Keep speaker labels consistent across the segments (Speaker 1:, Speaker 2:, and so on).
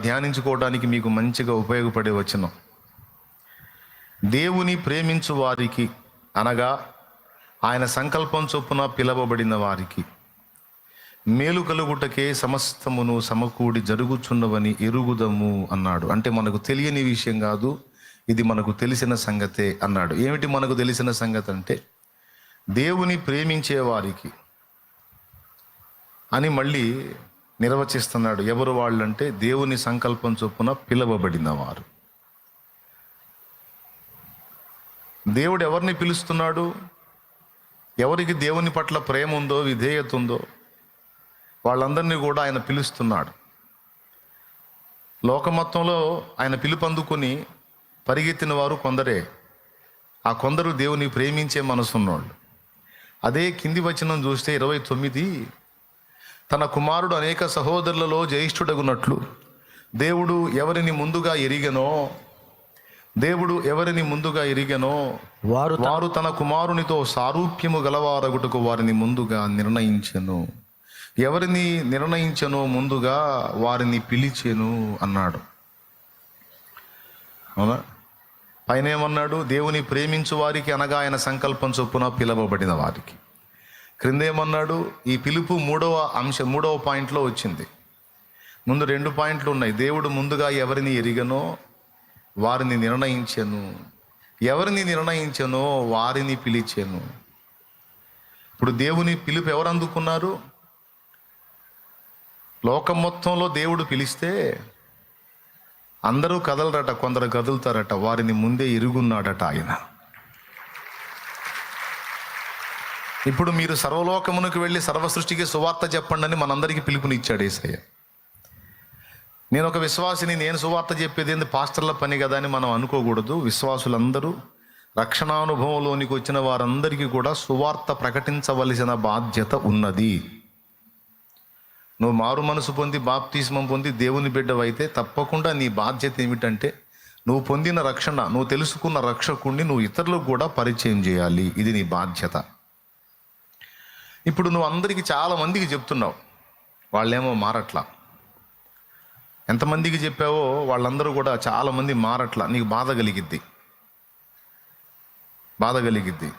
Speaker 1: ధ్యానించుకోవడానికి మీకు మంచిగా ఉపయోగపడే వచ్చిన దేవుని ప్రేమించు వారికి అనగా ఆయన సంకల్పం చొప్పున పిలవబడిన వారికి. మేలు కలుగుటకే సమస్తమును సమకూడి జరుగుచున్నవని ఎరుగుదము అన్నాడు. అంటే మనకు తెలియని విషయం కాదు ఇది మనకు తెలిసిన సంగతే అన్నాడు. ఏమిటి మనకు తెలిసిన సంగతి అంటే దేవుని ప్రేమించే వారికి అని మళ్ళీ నిర్వచిస్తున్నాడు. ఎవరు వాళ్ళంటే దేవుని సంకల్పం చొప్పున పిలవబడిన వారు. దేవుడు ఎవరిని పిలుస్తున్నాడు? ఎవరికి దేవుని పట్ల ప్రేమ ఉందో విధేయత ఉందో వాళ్ళందరినీ కూడా ఆయన పిలుస్తున్నాడు. లోకమత్వంలో ఆయన పిలుపు పరిగెత్తిన వారు కొందరే. ఆ కొందరు దేవుని ప్రేమించే మనసున్నోళ్ళు. అదే కింది వచనం చూస్తే ఇరవై తొమ్మిది తన కుమారుడు అనేక సహోదరులలో జ్యేష్ఠుడగునట్లు. దేవుడు ఎవరిని ముందుగా ఎరిగనో దేవుడు ఎవరిని ముందుగా ఎరిగనో
Speaker 2: వారు
Speaker 1: వారు తన కుమారునితో సారూప్యము గలవారగుటకు వారిని ముందుగా నిర్ణయించెను. ఎవరిని నిర్ణయించనో ముందుగా వారిని పిలిచెను అన్నాడు. అవునా? పైన ఏమన్నాడు దేవుని ప్రేమించు వారికి అనగా ఆయన సంకల్పం చొప్పున పిలవబడిన వారికి. క్రిందేమన్నాడు? ఈ పిలుపు మూడవ అంశం మూడవ పాయింట్లో వచ్చింది. ముందు రెండు పాయింట్లు ఉన్నాయి. దేవుడు ముందుగా ఎవరిని ఎరిగనో వారిని నిర్ణయించాను. ఎవరిని నిర్ణయించానో వారిని పిలిచాను. ఇప్పుడు దేవుని పిలుపు ఎవరు అందుకున్నారు? లోకం మొత్తంలో దేవుడు పిలిస్తే అందరూ కదలరట కొందరు కదులుతారట వారిని ముందే ఇరుగున్నాడట ఆయన. ఇప్పుడు మీరు సర్వలోకమునకు వెళ్ళి సర్వ సృష్టికి సువార్త చెప్పండి అని మనందరికీ పిలుపునిచ్చాడు ఏసయ్య. నేను ఒక విశ్వాసిని నేను సువార్త చెప్పేది ఏంది? పాస్టర్ల పని కదా అని మనం అనుకోకూడదు. విశ్వాసులందరూ రక్షణానుభవంలోనికి వచ్చిన వారందరికీ కూడా సువార్త ప్రకటించవలసిన బాధ్యత ఉన్నది. నువ్వు మారు మనసు పొంది బాప్తిస్మం పొంది దేవుని బిడ్డవైతే తప్పకుండా నీ బాధ్యత ఏమిటంటే నువ్వు పొందిన రక్షణ నువ్వు తెలుసుకున్న రక్షకుణ్ణి నువ్వు ఇతరులకు కూడా పరిచయం చేయాలి. ఇది నీ బాధ్యత. ఇప్పుడు నువ్వు అందరికీ చాలా మందికి చెప్తున్నావు. వాళ్ళేమో మారట్లా. ఎంతమందికి చెప్పావో వాళ్ళందరూ కూడా చాలామంది మారట్లా. నీకు బాధ కలిగిద్ది. బాధ కలిగిద్ది.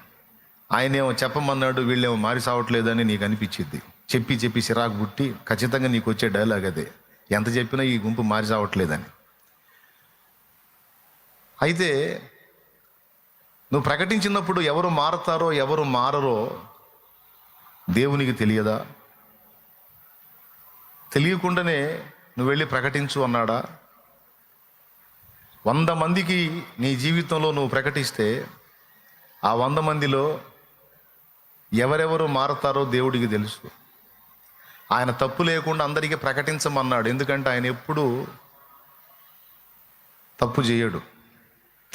Speaker 1: ఆయనేమో చెప్పమన్నాడు వీళ్ళేమో మారి సావట్లేదని నీకు అనిపించింది చెప్పి చెప్పి సిరాకు పుట్టి ఖచ్చితంగా నీకు వచ్చే డైలాగ్ అదే. ఎంత చెప్పినా ఈ గుంపు మారి సావట్లేదని. అయితే నువ్వు ప్రకటించినప్పుడు ఎవరు మారతారో ఎవరు మారరో దేవునికి తెలియదా? తెలియకుండానే నువ్వు వెళ్ళి ప్రకటించు అన్నాడా? వంద మందికి నీ జీవితంలో నువ్వు ప్రకటిస్తే ఆ వంద మందిలో ఎవరెవరు మారతారో దేవుడికి తెలుసు. ఆయన తప్పు లేకుండా అందరికీ ప్రకటించమన్నాడు. ఎందుకంటే ఆయన ఎప్పుడు తప్పు చేయడు.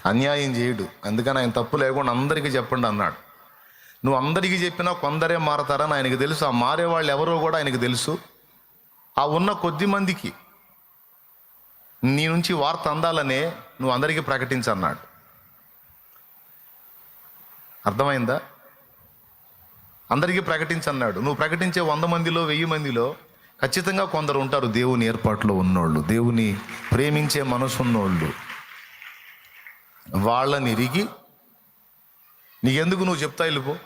Speaker 1: అన్యాయం చేయడు. అందుకని ఆయన తప్పు లేకుండా అందరికీ చెప్పండి అన్నాడు. నువ్వు అందరికీ చెప్పినా కొందరే మారతారని ఆయనకు తెలుసు. ఆ మారే వాళ్ళు ఎవరో కూడా ఆయనకు తెలుసు. ఆ ఉన్న కొద్ది మందికి నీ నుంచి వార్త అందాలనే నువ్వు అందరికీ ప్రకటించన్నాడు. అర్థమైందా? అందరికీ ప్రకటించన్నాడు. నువ్వు ప్రకటించే వంద మందిలో వెయ్యి మందిలో ఖచ్చితంగా కొందరు ఉంటారు దేవుని ఏర్పాట్లో ఉన్నోళ్ళు దేవుని ప్రేమించే మనసున్నోళ్ళు. వాళ్ళని ఇరిగి నీకెందుకు నువ్వు చెప్తా వెళ్ళిపో.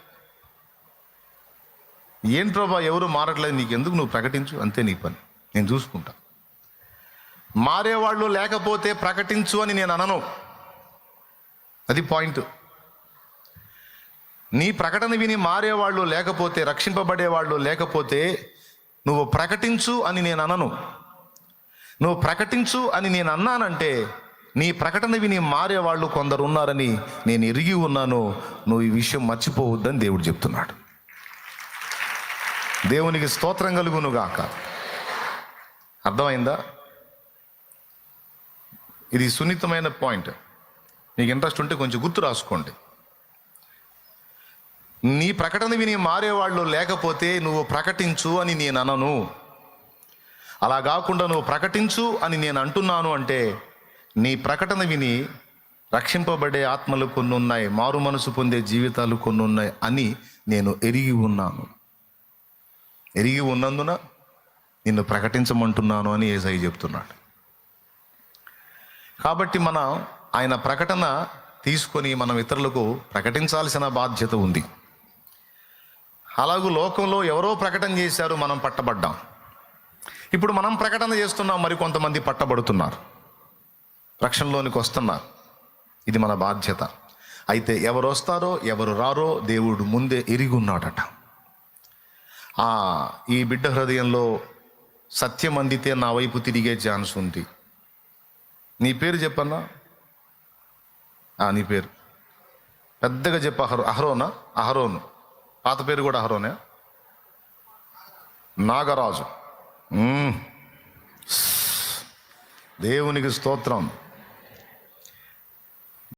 Speaker 1: ఏం ప్రభా ఎవరు మారట్లేదు నీకు ఎందుకు నువ్వు ప్రకటించు? అంతే నీ పని. నేను చూసుకుంటా. మారేవాళ్ళు లేకపోతే ప్రకటించు అని నేను అనను. అది పాయింట్. నీ ప్రకటన విని మారేవాళ్ళు లేకపోతే రక్షింపబడేవాళ్ళు లేకపోతే నువ్వు ప్రకటించు అని నేను అనను. నువ్వు ప్రకటించు అని నేను అన్నానంటే నీ ప్రకటన విని మారేవాళ్ళు కొందరు ఉన్నారని నేను ఎరిగి ఉన్నాను. నువ్వు ఈ విషయం మర్చిపోవద్దని దేవుడు చెప్తున్నాడు. దేవునికి స్తోత్రం కలుగును గాక అర్థమైందా? ఇది సున్నితమైన పాయింట్. నీకు ఇంట్రెస్ట్ ఉంటే కొంచెం గుర్తు రాసుకోండి. నీ ప్రకటన విని మారేవాళ్ళు లేకపోతే నువ్వు ప్రకటించు అని నేను అనను. అలా కాకుండా నువ్వు ప్రకటించు అని నేను అంటున్నాను అంటే నీ ప్రకటన విని రక్షింపబడే ఆత్మలు కొన్ని ఉన్నాయి మారు మనసు పొందే జీవితాలు కొన్ని ఉన్నాయి అని నేను ఎరిగి ఉన్నాను. ఎరిగి ఉన్నందున నిన్ను ప్రకటించమంటున్నాను అని ఏసై చెప్తున్నాడు. కాబట్టి మన ఆయన ప్రకటన తీసుకొని మనం ఇతరులకు ప్రకటించాల్సిన బాధ్యత ఉంది. అలాగూ లోకంలో ఎవరో ప్రకటన చేశారు మనం పట్టబడ్డాం. ఇప్పుడు మనం ప్రకటన చేస్తున్నాం మరి కొంతమంది పట్టబడుతున్నారు. రక్షణలోనికి వస్తున్నారు. ఇది మన బాధ్యత. అయితే ఎవరు వస్తారో ఎవరు రారో దేవుడు ముందే ఎరిగి ఉన్నాడట. ఈ బిడ్డ హృదయంలో సత్యం అందితే నా వైపు తిరిగే ఛాన్స్ ఉంది. నీ పేరు చెప్పన్నా? నీ పేరు. పెద్దగా చెప్ప అహరో అహరోనా? అహరోను. పాత పేరు కూడా అహరోనే? నాగరాజు. దేవునికి స్తోత్రం.